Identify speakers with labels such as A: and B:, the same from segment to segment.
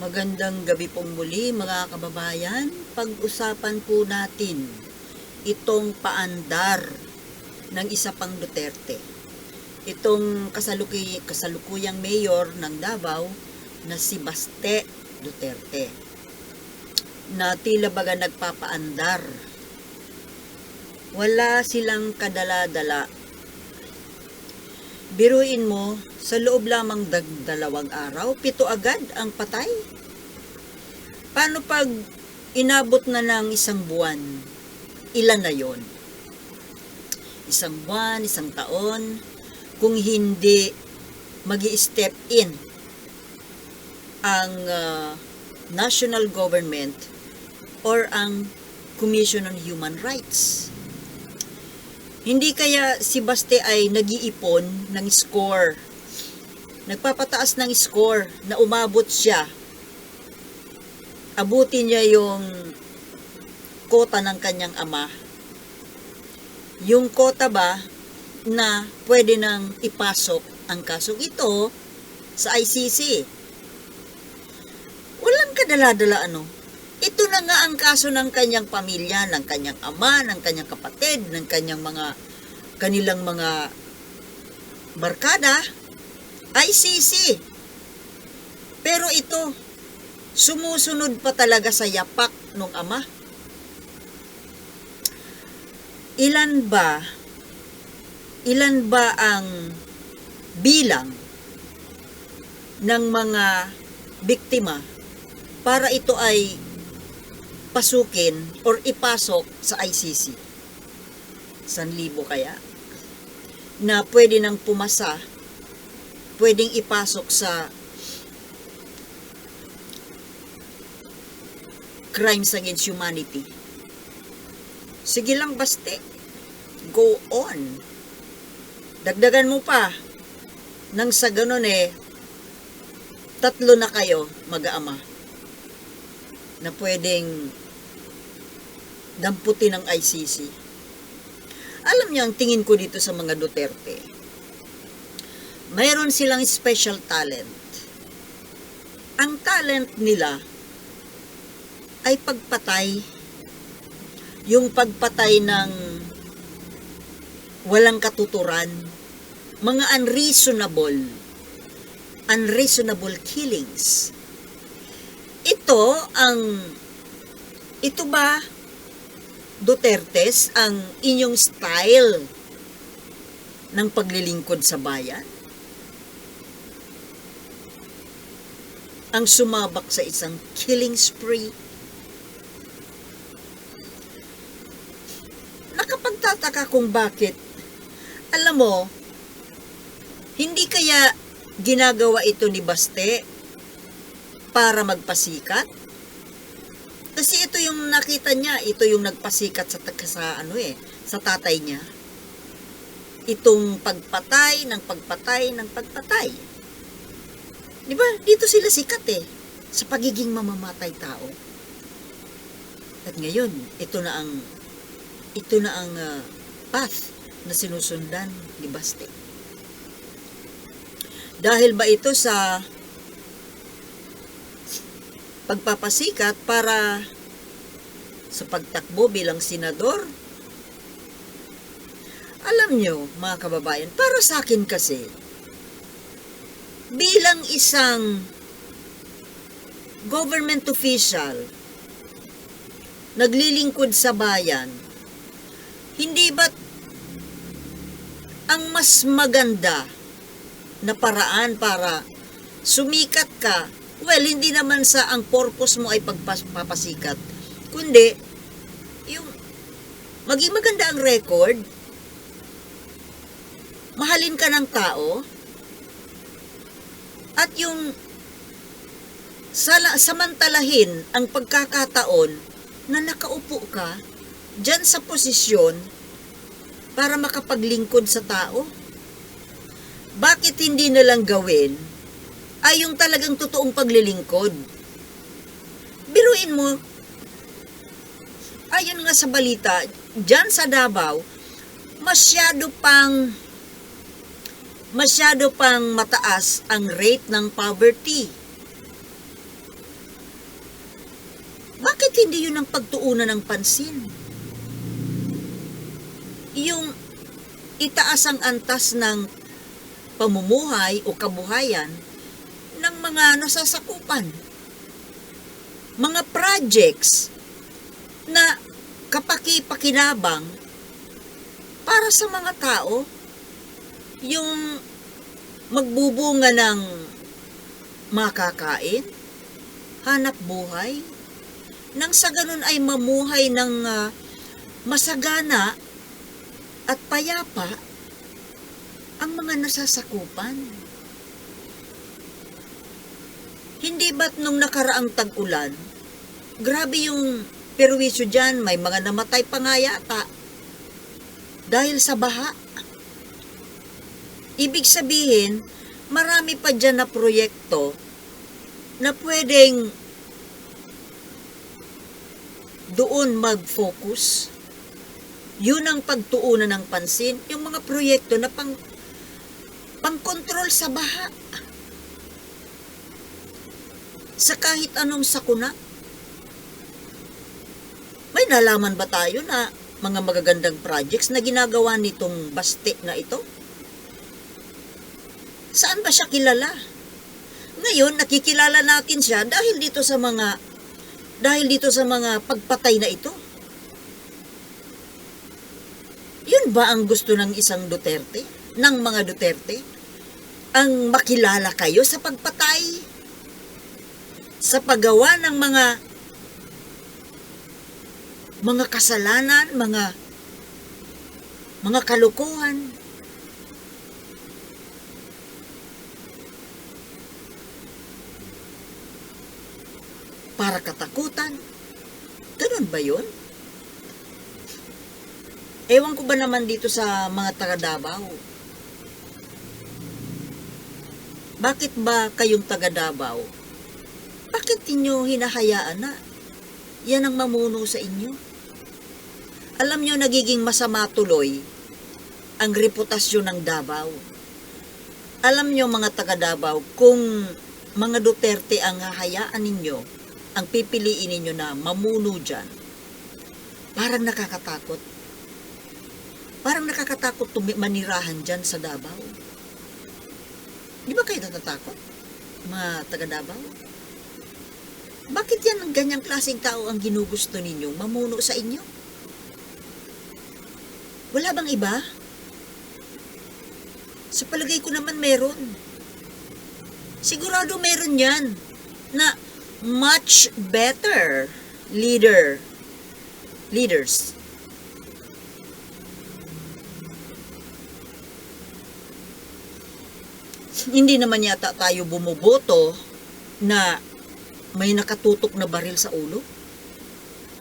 A: Magandang gabi pong muli mga kababayan. Pag-usapan po natin itong paandar ng isa pang Duterte. Itong kasaluki, kasalukuyang mayor ng Davao na si Baste Duterte na tila baga nagpapaandar. Wala silang kadala-dala. Biruin mo, sa loob lamang dag dalawang araw, pito agad ang patay. Paano pag inabot na ng isang buwan? Ilan na yon? Isang buwan, isang taon, kung hindi mag step in ang uh, national government or ang Commission on Human Rights. Hindi kaya si Baste ay nag-iipon ng score. Nagpapataas ng score na umabot siya. Abutin niya yung kota ng kanyang ama. Yung kota ba na pwede nang ipasok ang kasong ito sa ICC. Walang kadala-dala ano. Ito na nga ang kaso ng kanyang pamilya, ng kanyang ama, ng kanyang kapatid, ng kanyang mga kanilang mga barkada, ICC. Pero ito, sumusunod pa talaga sa yapak ng ama. Ilan ba, ilan ba ang bilang ng mga biktima para ito ay pasukin or ipasok sa ICC. San libo kaya? Na pwede nang pumasa, pwedeng ipasok sa crimes against humanity. Sige lang, baste. Go on. Dagdagan mo pa. Nang sa ganun eh, tatlo na kayo mag-aama na pwedeng damputin ng ICC. Alam niyo, ang tingin ko dito sa mga Duterte, mayroon silang special talent. Ang talent nila ay pagpatay. Yung pagpatay ng walang katuturan, mga unreasonable, unreasonable killings ito ang ito ba Dutertes ang inyong style ng paglilingkod sa bayan? Ang sumabak sa isang killing spree? Nakapagtataka kung bakit alam mo hindi kaya ginagawa ito ni Baste para magpasikat? Kasi ito yung nakita niya, ito yung nagpasikat sa, sa ano eh, sa tatay niya. Itong pagpatay ng pagpatay ng pagpatay. Di ba? Dito sila sikat eh, sa pagiging mamamatay tao. At ngayon, ito na ang ito na ang uh, path na sinusundan ni Baste. Dahil ba ito sa pagpapasikat para sa pagtakbo bilang senador. Alam nyo, mga kababayan, para sa akin kasi, bilang isang government official, naglilingkod sa bayan, hindi ba't ang mas maganda na paraan para sumikat ka Well, hindi naman sa ang purpose mo ay pagpapasikat, kundi yung maging maganda ang record, mahalin ka ng tao, at yung sala, samantalahin ang pagkakataon na nakaupo ka dyan sa posisyon para makapaglingkod sa tao. Bakit hindi na lang gawin ay yung talagang totoong paglilingkod. Biruin mo, ayon nga sa balita, dyan sa Davao, masyado pang masyado pang mataas ang rate ng poverty. hindi yun ang pagtuunan ng pansin? Yung itaas ang antas ng pamumuhay o kabuhayan mga nasasakupan. Mga projects na kapaki-pakinabang para sa mga tao yung magbubunga ng makakain, hanap buhay, nang sa ganun ay mamuhay ng ah, masagana at payapa ang mga nasasakupan. Hindi ba't nung nakaraang tag-ulan, grabe yung perwisyo dyan, may mga namatay pa nga yata dahil sa baha. Ibig sabihin, marami pa dyan na proyekto na pwedeng doon mag-focus. Yun ang pagtuunan ng pansin, yung mga proyekto na pang pang-control sa baha. Sa kahit anong sakuna. May nalaman ba tayo na mga magagandang projects na ginagawa nitong baste na ito? Saan ba siya kilala? Ngayon, nakikilala natin siya dahil dito sa mga dahil dito sa mga pagpatay na ito. Yun ba ang gusto ng isang Duterte? Ng mga Duterte? Ang makilala kayo sa pagpatay? Sa paggawa ng mga mga kasalanan, mga mga kalukuhan. Para katakutan. Ganun ba yun? Ewan ko ba naman dito sa mga taga Davao? Bakit ba kayong taga Davao? Bakit inyo hinahayaan na yan ang mamuno sa inyo? Alam nyo, nagiging masama tuloy ang reputasyon ng Davao. Alam nyo, mga taga Davao, kung mga Duterte ang hahayaan ninyo, ang pipiliin ninyo na mamuno dyan, parang nakakatakot. Parang nakakatakot manirahan dyan sa Davao. Di ba kayo natatakot? Mga taga Davao? Bakit yan ang ganyang klaseng tao ang ginugusto ninyo mamuno sa inyo? Wala bang iba? Sa palagay ko naman meron. Sigurado meron yan na much better leader leaders. Hindi naman yata tayo bumuboto na may nakatutok na baril sa ulo.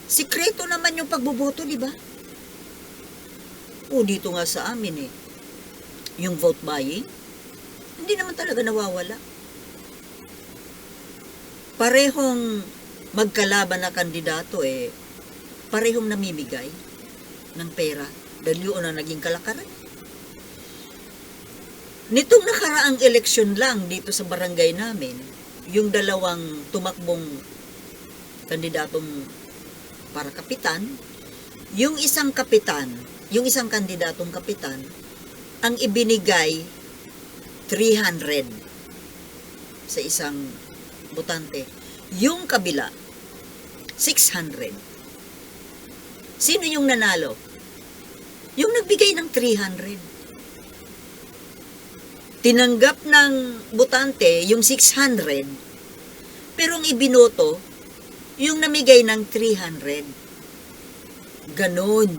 A: Sikreto naman yung pagboboto, di ba? O dito nga sa amin eh, yung vote buying, hindi naman talaga nawawala. Parehong magkalaban na kandidato eh, parehong namimigay ng pera dahil yun ang naging kalakaran. Nitong nakaraang eleksyon lang dito sa barangay namin, yung dalawang tumakbong kandidatong para kapitan, yung isang kapitan, yung isang kandidatong kapitan, ang ibinigay 300 sa isang botante. Yung kabila, 600. Sino yung nanalo? Yung nagbigay ng 300 tinanggap ng butante yung 600, pero ang ibinoto, yung namigay ng 300. Ganon.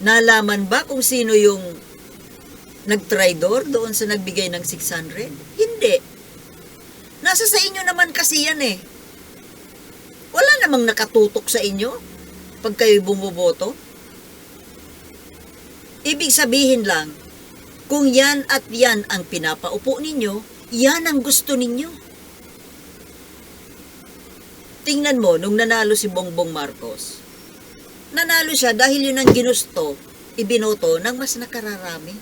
A: Nalaman ba kung sino yung nagtraidor doon sa nagbigay ng 600? Hindi. Nasa sa inyo naman kasi yan eh. Wala namang nakatutok sa inyo pag kayo bumuboto. Ibig sabihin lang, kung yan at yan ang pinapaupo ninyo, yan ang gusto ninyo. Tingnan mo, nung nanalo si Bongbong Marcos, nanalo siya dahil yun ang ginusto, ibinoto ng mas nakararami.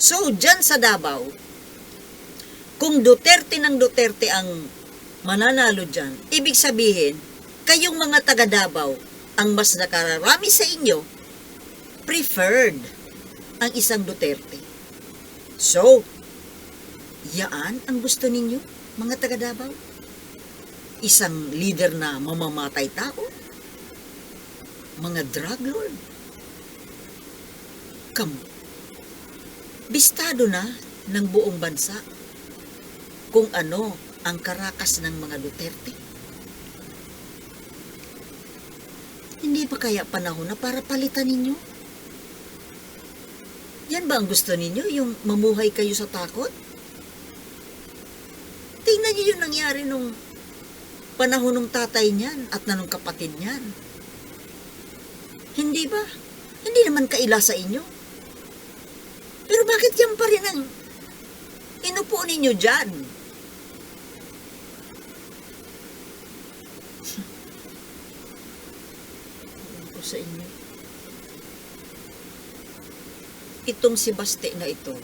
A: So, dyan sa Davao, kung Duterte ng Duterte ang mananalo dyan. Ibig sabihin, kayong mga taga Davao, ang mas nakararami sa inyo, preferred ang isang Duterte. So, yaan ang gusto ninyo, mga taga Davao? Isang leader na mamamatay tao? Mga drug lord? Come, bistado na ng buong bansa kung ano ang karakas ng mga Duterte. Hindi ba kaya panahon na para palitan ninyo? Yan ba ang gusto ninyo? Yung mamuhay kayo sa takot? Tingnan niyo yung nangyari nung panahon ng tatay niyan at nanong kapatid niyan. Hindi ba? Hindi naman kaila sa inyo. Pero bakit yan pa rin ang inupo ninyo dyan? Ewan ko sa inyo. Itong si Baste na ito,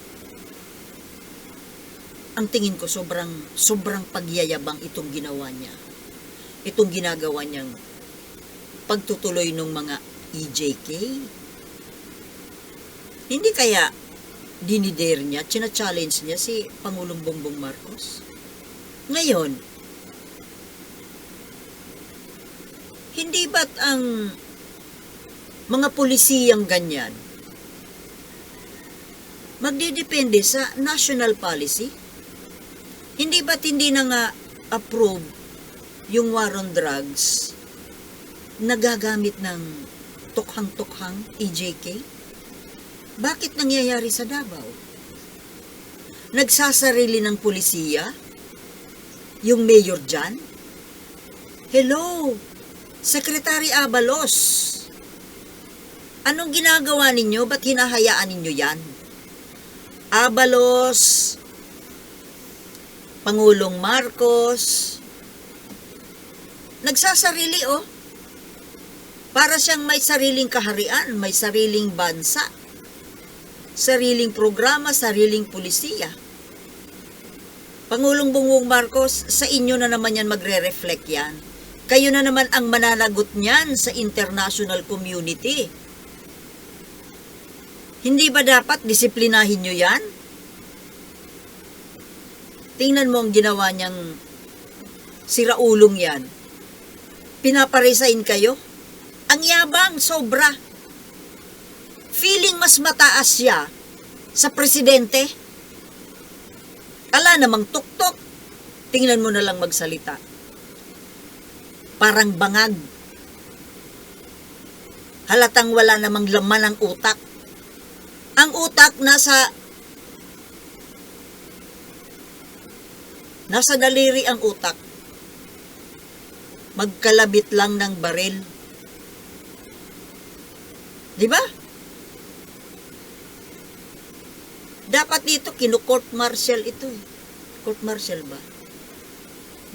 A: ang tingin ko sobrang sobrang pagyayabang itong ginawa niya. Itong ginagawa niyang pagtutuloy ng mga EJK. Hindi kaya dinider niya, china-challenge niya si Pangulong Bongbong Marcos. Ngayon, hindi ba't ang mga pulisiyang ganyan magdidepende sa national policy? Hindi ba't hindi na nga approve yung war on drugs nagagamit ng tukhang-tukhang EJK? Bakit nangyayari sa Davao? Nagsasarili ng pulisiya? Yung mayor dyan? Hello, Secretary Abalos. Anong ginagawa ninyo? Ba't hinahayaan ninyo yan? Abalos, Pangulong Marcos, nagsasarili oh. Para siyang may sariling kaharian, may sariling bansa, sariling programa, sariling pulisiya. Pangulong Bongbong Marcos, sa inyo na naman yan magre-reflect yan. Kayo na naman ang mananagot niyan sa international community. Hindi ba dapat disiplinahin nyo yan? Tingnan mo ang ginawa niyang siraulong yan. Pinaparesign kayo? Ang yabang, sobra. Feeling mas mataas siya sa presidente. Ala namang tuktok. Tingnan mo na lang magsalita. Parang bangag. Halatang wala namang laman ang utak. Ang utak nasa nasa daliri ang utak. Magkalabit lang ng baril. Di ba? Dapat dito kinu-court martial ito eh. Court martial ba?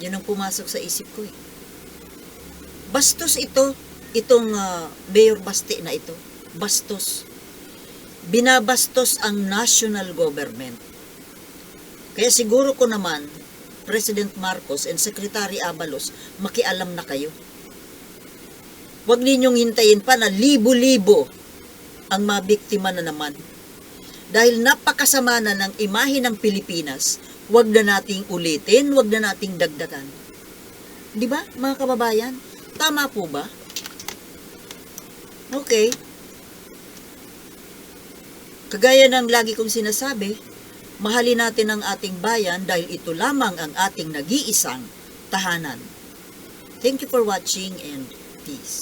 A: Yan ang pumasok sa isip ko eh. Bastos ito, itong ah, Mayor Baste na ito. Bastos binabastos ang national government. Kaya siguro ko naman, President Marcos and Secretary Abalos, makialam na kayo. Huwag ninyong hintayin pa na libo-libo ang mabiktima na naman. Dahil napakasama na ng imahe ng Pilipinas, huwag na nating ulitin, huwag na nating dagdagan. Di ba, mga kababayan? Tama po ba? Okay. Kagaya ng lagi kong sinasabi, mahalin natin ang ating bayan dahil ito lamang ang ating nag-iisang tahanan. Thank you for watching and peace.